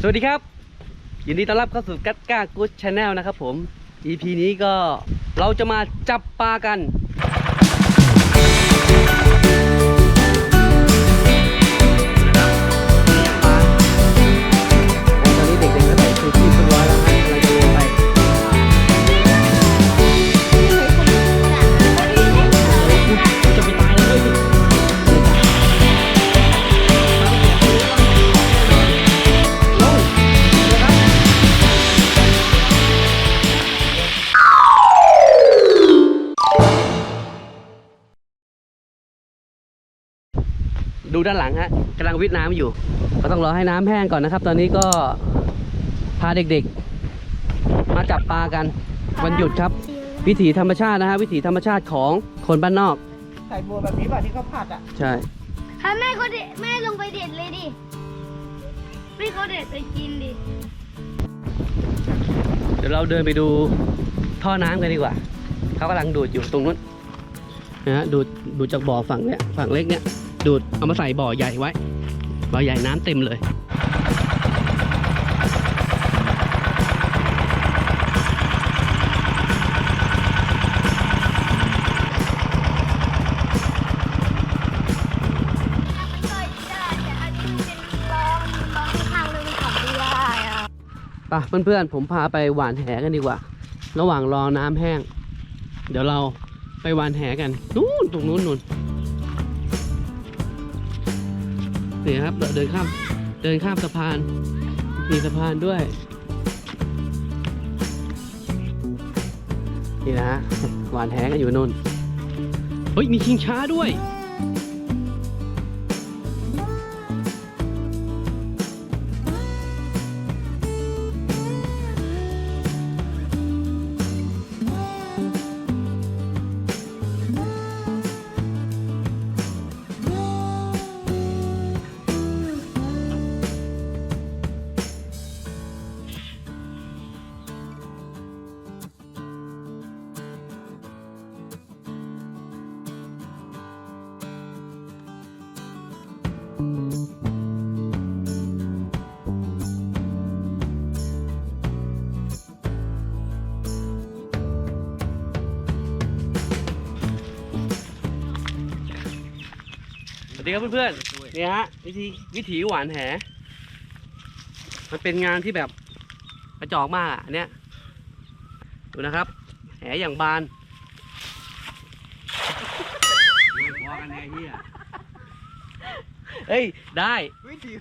สวัสดีครับ ยินดีต้อนรับเข้าสู่กัตก้ากู๊ดชาแนลนะครับผม EP นี้ก็เราจะมาจับปลากัน ดูด้านหลังฮะกำลังวิทน้ำอยู่ ก็ต้องรอให้น้ำแห้งก่อนนะครับ ตอนนี้ก็พาเด็กๆ มาจับปลากันวันหยุดครับ วิถีธรรมชาตินะฮะวิถีธรรมชาติของคนบ้านนอกใส่บัวแบบนี้ป่ะที่เขาผัดอะใช่ให้แม่เขาเด็ดแม่ลงไปเด็ดเลยดิแม่เขาเด็ดไปกินดิเดี๋ยวเราเดินไปดูท่อน้ำกันดีกว่าเขากำลังดูดอยู่ตรงนู้นนะฮะดูดดูดจากบ่อฝั่งเนี้ยฝั่งเล็กเนี้ย ดูดเอามาใส่บ่อใหญ่ไว้ บ่อใหญ่น้ำเต็มเลย ไป่ะเพื่อนๆ ผมพาไปหวานแหกันดีกว่า ระหว่างรอน้ำแห้ง เดี๋ยวเราไปหวานแหกัน นู่นตรงนู้นนู่น นี่ครับเราเดินข้าม เดินข้ามสะพาน มีสะพานด้วย นี่นะฮะหวานแหกันอยู่นู่น เฮ้ย มีชิงช้าด้วย ดีครับเพื่อนๆนี่ฮะวิธีวิถีหวานแห มันเป็นงานที่แบบกระจอกมากอะอันเนี้ยดูนะครับ แหอย่างบานพอกันแน่เฮียเฮ้ยได้วิธี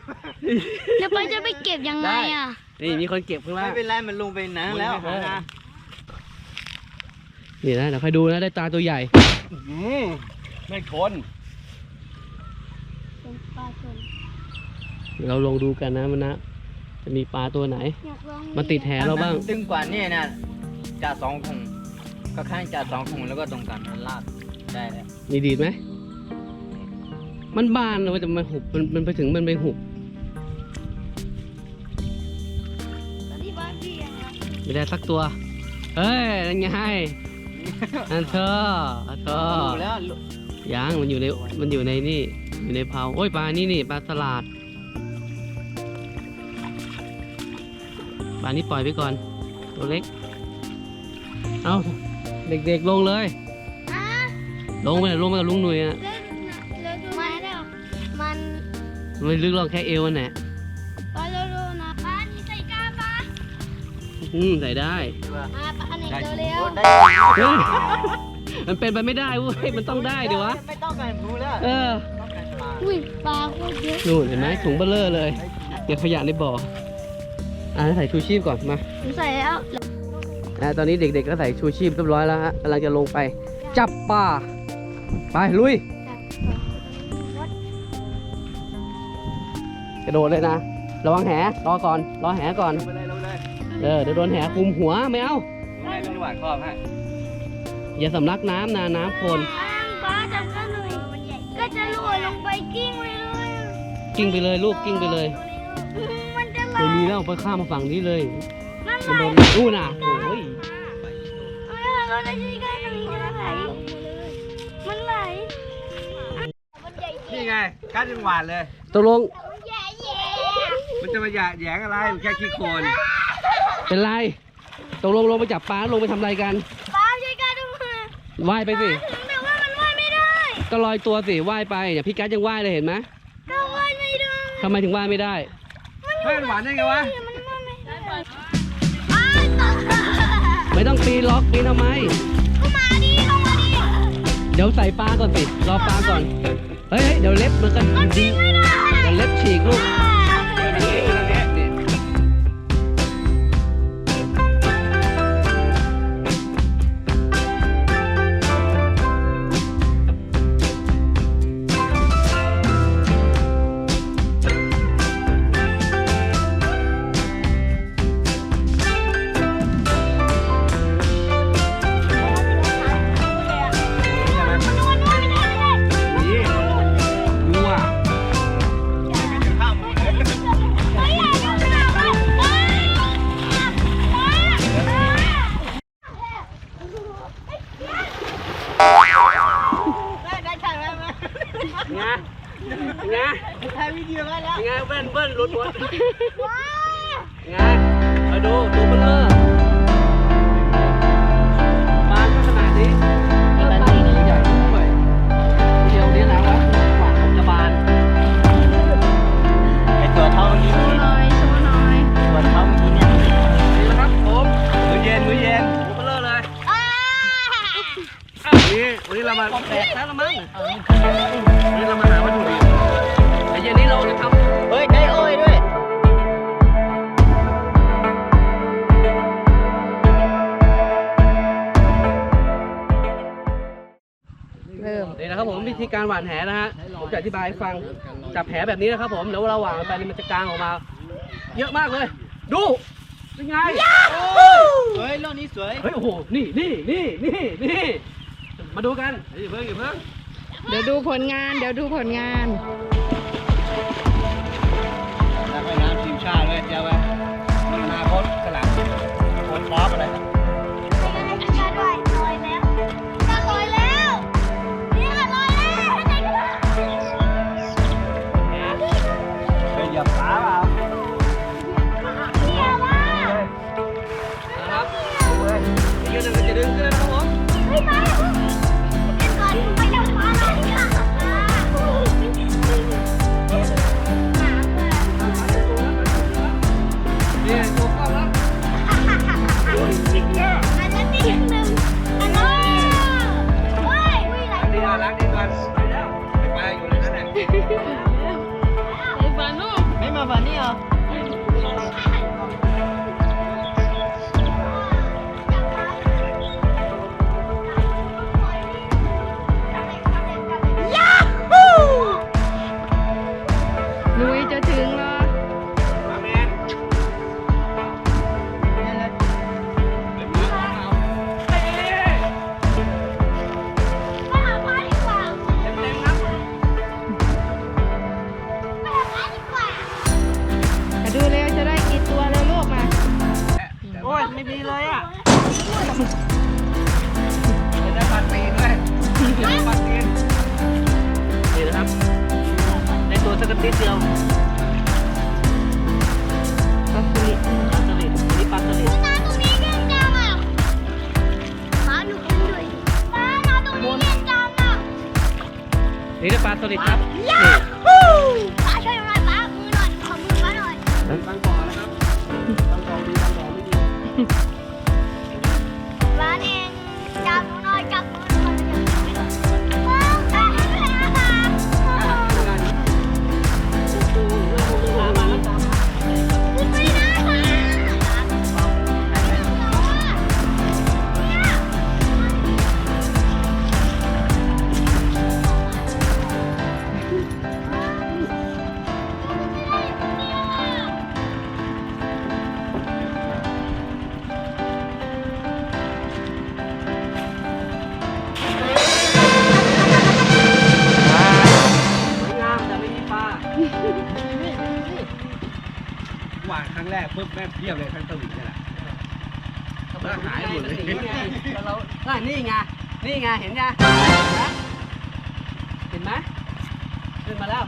เดี๋ยวไปจะไปเก็บยังไงอะ นี่มีคนเก็บข้างล่าไม่งเป็นไรมันลงไปน้ำแล้วเออนะนี่นะเดี๋ยวใครดูนะได้ตาตัวใหญ่ไม่ทน เราลองดูกันนะมันนะ จะมีปลาตัวไหนมาติดแหเราบ้าง ตึงกว่านี่นะจ่าสองถุงก็ข้างจ่าสองถุงแล้วก็ตรงกันมันลาดได้แล้วมีดีดไหม มันบานเลยแต่มันหุบมันมันไปถึงมันไปหุบที่บ้านพี่ยังไงไม่ได้สักตัว เฮ้ยนั่นไงนั่นเธอเธอดูแล้ว ยังมันอยู่ในมันอยู่ในนี่อยู่ในเผาโอ้ยปลานี่นี่ปลาสลัด ปลานี้ปล่อยไปก่อน ตัวเล็ก เอาเด็กๆลงเลยอะลงไปลงไปกับลุงหนุ่ยอะเล่นแล้วดูมันมันมันไม่ลึกหรอกแค่เอวน่ะปลาโลโลนะปลานี่ใส่กล้าปลาอืมใส่ได้ มาปลาไหนเจอเร็วได้เฮ้ยมันเป็นไปไม่ได้เว้ย มันต้องได้ดิวะ ไม่ต้องการรู้แล้วเออ ต้องการปลาอุ้ยปลาโคตรเยอะนู่นเห็นไหมถุงเบลเลอร์เลยเก็บขยะในบ่อ อ่าใส่ชูชีพก่อนมาผมใส่แล้วอ่าตอนนี้เด็กๆก็ใส่ชูชีพเรียบร้อยแล้วฮะกำลังจะลงไป จับปลาไปลุย กระโดดเลยนะระวังแหรอก่อนรอแหก่อนลงไปเลยลงไปเลยเออเดี๋ยวโดนแหคุมหัวไม่เอาลงไปลงหวานครอบให้อย่าสำลักน้ำนะน้ำโคลนปลาจับกันหน่อยก็จะลอยลงไปกิ้งไปเลยกิ้งไปเลยลูกกิ้งไปเลยมันจะไหล เดี๋ยวมีแล้วไปข้ามมาฝั่งนี้เลยมันไหลมันโดนอู้น่ะโอ้ยเราจะยิงกันหนึ่งจะไหลมันไหลนี่ไงการจังหวานเลย ตกลง มันแย่แย่ไมันจะมาหยะแหยงอะไรมันแค่ขี้โคลนเป็นไร ตกลงลงไปจับปลาลงไปทำอะไรกันป้าช่วยกันดูมาว่ายไปสิถึงแต่ว่ามันว่ายไม่ได้ก็ลอยตัวสิว่ายไปเนี่ยพี่กัสยังว่ายเลยเห็นไหมก็ว่ายไม่ได้ทำไมถึงว่ายไม่ได้ เฮ้ยมันหวานได้ไงวะมันว่ายไม่ได้อ้าวตกไม่ต้องปีนล็อกปีนทำไมก็มาดิลงมาดิเดี๋ยวใส่ปลาก่อนสิรอปลาก่อน เฮ้ยเฮ้ยเดี๋ยวเล็บมันก็มันปีดีนไม่ได้ เดี๋ยวเล็บฉีกลูกนี่ ไงเบิ้ลเบิ้ลลุ้นวนไงมาดูตัวเบลเลอร์ปลาก็ขนาดนี้แล้วปลาตัวใหญ่ด้วยเดียวนี้นะวะหวังผมจะบานไอตัวเท่าเมื่อกี้นี่หน่อยโชว์หน่อยตัวเท่านี้เนี่ยนี่นะครับผมมื้อเย็นมื้อเย็นตัวเบลเลอร์เลยอ้านี่วันนี้เรามาแตกแล้วละมั้งวันนี้เรามาหาวัตถุดิบไอ้เย็นนี้เราจะทำเฮ้ยได้ ธีการหว่านแหนะฮะผมจะอธิบายให้ฟังจับแหแบบนี้นะครับผมแล้วเราหว่านไปนี่มันจะกางออกมา เยอะมากเลย ดูเป็นไงเฮ้ยรอบนี้สวย เฮ้ยโอ้โหนี่นี่นี่นี่นี่มาดูกันอย่าเพิ่งอย่าเพิ่งเดี๋ยวดูผลงาน เดี๋ยวดูผลงานนักว่ายน้ำทีมชาติเลยเจ้าเว้ยมีอนาคตสลับคนป๊อปอะไร นี่ได้ปลาสลิดครับนี่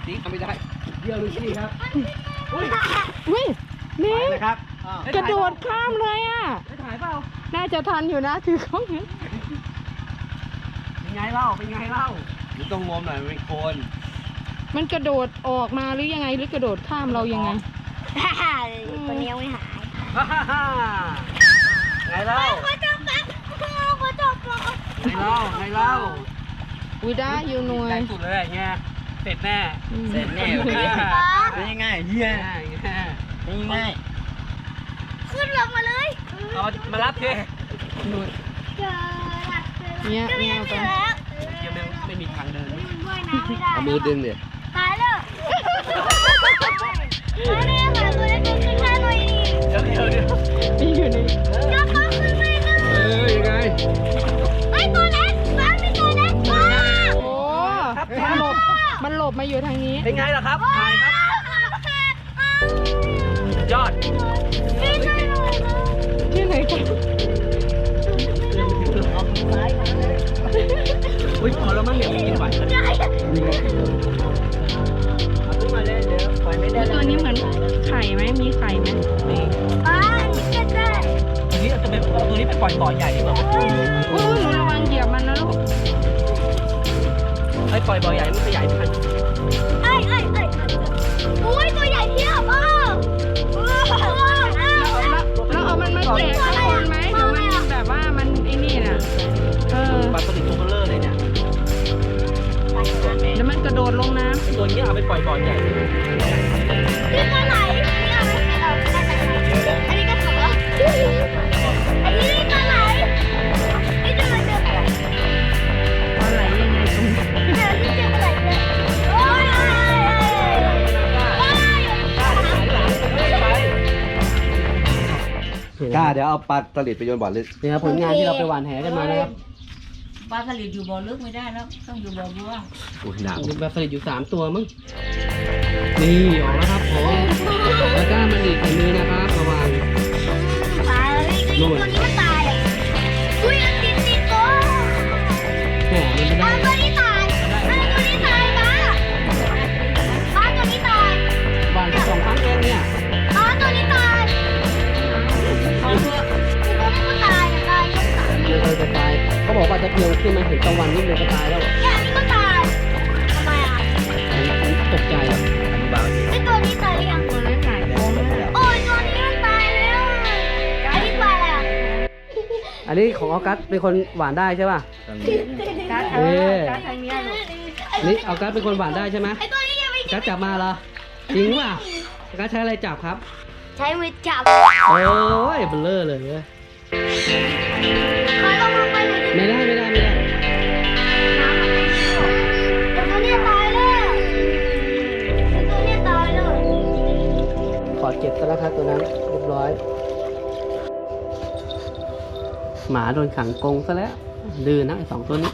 สีทำไม่ได้เดียวดูสิครับโอ้อุ้ยนี่ นะครับกระโดดข้ามเลยอะไปถ่ายเปล่าน่าจะทันอยู่นะถือของอยู่เป็นไงเล่าเป็นไงเล่ามันต้องงมหน่อยมันเป็นโคนมันกระโดดออกมาหรือยังไงหรือกระโดดข้ามเรายังไง คนนี้ยังไม่หายฮ่าฮ่าฮ่าไงเล่าขอจับปั๊บขอจับปั๊บไงเล่าไงเล่าวิด้าอยู่หน่วใจยสุดเลยเฮียเส ร็จแน่อืมเสร็จแน่วันนี้เป็นยังไงเฮียแน่แน่เป็นยังไงขึ้นลงมาเลยเอามารับเทเจอหลักเจอหลักเนี่ยเจอเนี่ยเจไปอแล้วยังไม่ไม่มีทางเดินมันว่ายน้ำไม่ได้เอามือดึงเดี๋ยตายแล้วมาแม่ค่ะตัวเล็กๆขึ้นมาหน่อยดิเดี๋ยวเดี๋ยวเดี๋ยวมีอยู่ในยกเขาขึ้นมาหน่อยเออยังไงเฮ้ยตัวเล็ก มันหลบมาอยู่ทางนี้ เป็นไงล่ะครับถ่ายครับยอดไม่ใช่หรอกที่ไหนกันอุ้ยพอแล้วมั้งเนี่ยกินไหวใช่เอาขึ้นมาเลยเดี๋ยวปล่อยไม่ได้ตัวนี้เหมือนไข่ไหมมีไข่ไหมนี่ป้านี่ก็ได้ตัวนี้จะเป็นตัวนี้เป็นปล่อยบ่อใหญ่ดีกว่าโอ้ยหนูระวังเหยียบมันนะลูก ไอ้ปล่อยบ่อใหญ่มันขยายพันธุ์ เอาไปปล่อยบ่อใหญ่นี่ปลาไหลนี่เอาไปเอาอันนี้ก็ถูกแล้วอันนี้ปลาไหลนี่เจอเจอปลาไหลำปลาไหลยังไงตรงนี้เจอนี่เจอปลาไหลเลยโอ้ยโอ้ยกล้าเดี๋ยวเอาปลาสลิดไปโยนบ่อลึกนี่ครับผลงานที่เราไปหวานแหกันมานะครับ ปลาสลิดอยู่บ่อลึกไม่ได้แล้ว ต้องอยู่บ่อบัวอุ้ยหนาวมีปลาสลิดอยู่สามตัวมั้งนี่ออกแล้วครับผมแล้วก็มันอีกฝีมือนะครับระวังปลาเลยตัวนี้มัน เขาบอกว่าจะเพียงขึ้นมาเห็นกลางวันนิดนึงก็ตายแล้วเนี่ยอันนี้ก็ตายทำไมอะผมตกใจอะไอตัวนี้ตายหรือยังตัวนั้นหายโค้งแล้วโอ้ยตัวนี้มันตายแล้วอันนี้ปลาอะไรอะอันนี้ของออกัสเป็นคนหวานได้ใช่ป่ะการ์ดเอ๊ะการ์ดทางเนี้ยลูกนี่ออกัสเป็นคนหวานได้ใช่ไหมไอตัวนี้ยังไม่กัสจับมาเหรอจริงป่ะกัสใช้อะไรจับครับ ใช้มือจับโอ้ยเบลเลอร์เลย ไม่ได้ไม่ได้ไม่ได้ตัวนี้ตายแล้วตัวนี้ตายแล้วขอเก็บซะแล้วครับตัวนั้นเรียบร้อย หมาโดนขังกรงซะแล้วดื้อนะไอสองตัวนี้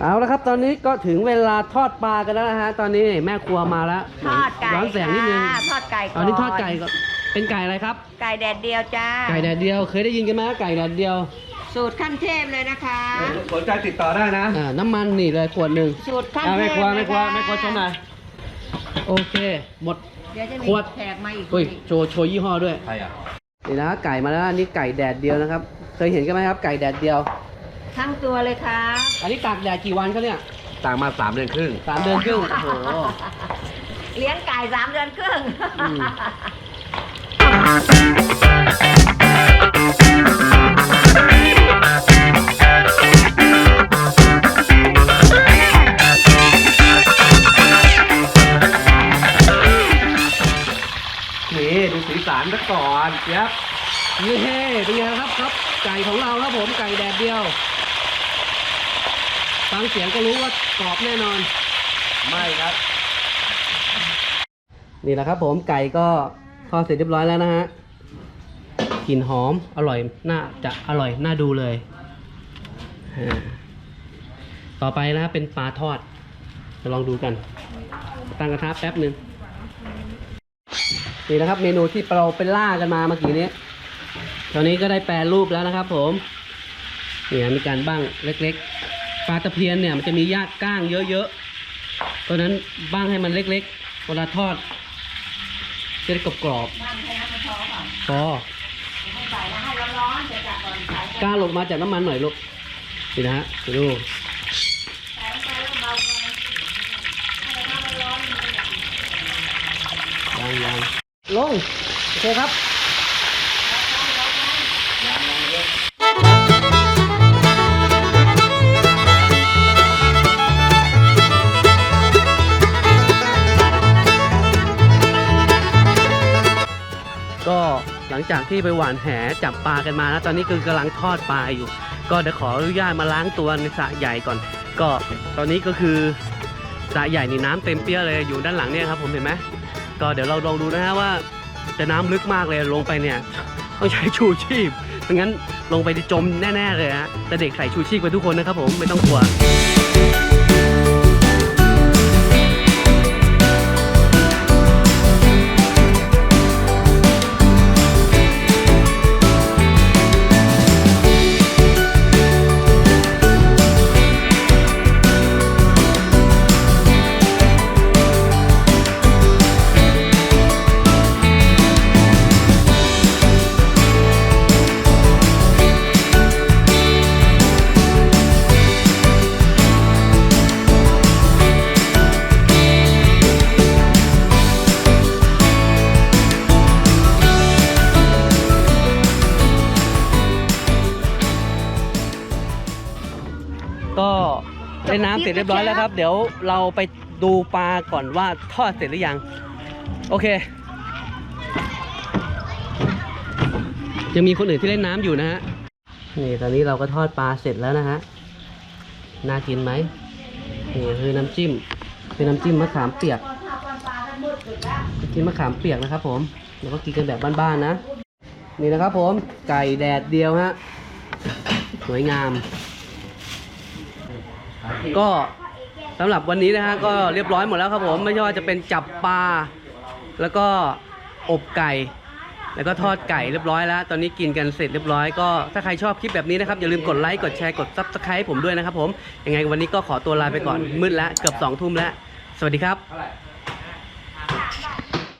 เอาละครับ ตอนนี้ ก็ถึงเวลาทอดปลากันแล้วนะฮะ ตอนนี้แม่ครัวมาแล้วทอดไก่ย้อนแสงนิดนึงค่ะทอดไก่ก่อนตอนนี้ทอดไก่ก็เป็นไก่อะไรครับ ไก่แดดเดียวจ้า ไก่แดดเดียว เคยได้ยินกันไหมไก่แดดเดียว สูตรขั้นเทพเลยนะคะสนใจติดต่อได้นะอ่าน้ำมันนี่เลยขวดหนึ่งสูตรขั้นอะเทไม่พควรเลไม่ยควรค่ะไม่ควรชมหน่อยโอเค หมดเดี๋ยวจะมีขวดแขกมาอีกเฮ้ยโชว์โชว์ยี่ห้อด้วยใครอะนี่นะไก่มาแล้วอันนี่ไก่แดดเดียวนะครับ เคยเห็นกันไหมครับ ไก่แดดเดียว ทั้งตัวเลยค่ะอันนี้ตากแดดกี่วันเขาเนี่ย ต่างมาสามเดือนครึ่ง สามเดือนครึ่งโอ้โห เลี้ยงไก่สามเดือนครึ่ง อืม นี่ดูสีสันซะก่อนเจี๊ยบนี่เฮ้เป็นไงครับครับ ไก่ของเราครับผมไก่แดดเดียว ฟังเสียงก็รู้ว่ากรอบแน่นอน ไม่ครับ นี่แหละครับผมไก่ก็ทอดเสร็จเรียบร้อยแล้วนะฮะกลิ่นหอมอร่อยน่าจะอร่อยน่าดูเลยอ่าต่อไปนะเป็นปลาทอด จะลองดูกัน ตั้งกระทะแป๊บหนึ่งนี่นะครับเมนูที่เราไปล่ากันมาเมื่อกี้นี้ ตอนนี้ก็ได้แปรรูปแล้วนะครับผม เนี่ยมีการบ้างเล็กๆ ปลาตะเพียนเนี่ยมันจะมียากก้างเยอะๆ เพราะฉะนั้นบ้างให้มันเล็กๆ เวลาทอดจะได้กรอบๆพอกล้าลงมาจากน้ำมันหน่อยลูกนี่นะฮะไปดูยังยังลงโอเคครับ จากที่ไปหวานแหจับปลากันมานะตอนนี้คือกำลังทอดปลาอยู่ ก็เดี๋ยวขออนุญาตมาล้างตัวในสระใหญ่ก่อน ก็ตอนนี้ก็คือสระใหญ่นี่น้ำเต็มเปี้ยเลยอยู่ด้านหลังเนี่ยครับผมเห็นไหมก็เดี๋ยวเราลองดูนะฮะว่าจะน้ำลึกมากเลยลงไปเนี่ยต้องใช้ชูชีพไม่งั้นลงไปจะจมแน่ ๆ เลยฮะแต่เด็กใส่ชูชีพไปทุกคนนะครับผมไม่ต้องกลัว เล่นน้ำเสร็จเรียบร้อยแล้วครับ เดี๋ยวเราไปดูปลาก่อนว่าทอดเสร็จหรือยัง โอเค ยังมีคนอื่นที่เล่นน้ำอยู่นะฮะ นี่ตอนนี้เราก็ทอดปลาเสร็จแล้วนะฮะ น่ากินไหมนี่คือน้ำจิ้ม คือน้ำจิ้มมะขามเปียก กินมะขามเปียกนะครับผม แล้วก็กินกันแบบบ้านๆนะ นี่นะครับผม ไก่แดดเดียวฮะ สวยงาม ก็สำหรับวันนี้นะฮะก็เรียบร้อยหมดแล้วครับผมไม่ใช่ว่าจะเป็นจับปลาแล้วก็อบไก่ แล้วก็ทอดไก่เรียบร้อยแล้ว ตอนนี้กินกันเสร็จเรียบร้อยก็ถ้าใครชอบคลิปแบบนี้นะครับอย่าลืมกดไลค์กดแชร์กดซับสไครต์ผมด้วยนะครับผมยังไงวันนี้ก็ขอตัวลาไปก่อนมืดแล้วเกือบสองทุ่มแล้ว สวัสดีครับ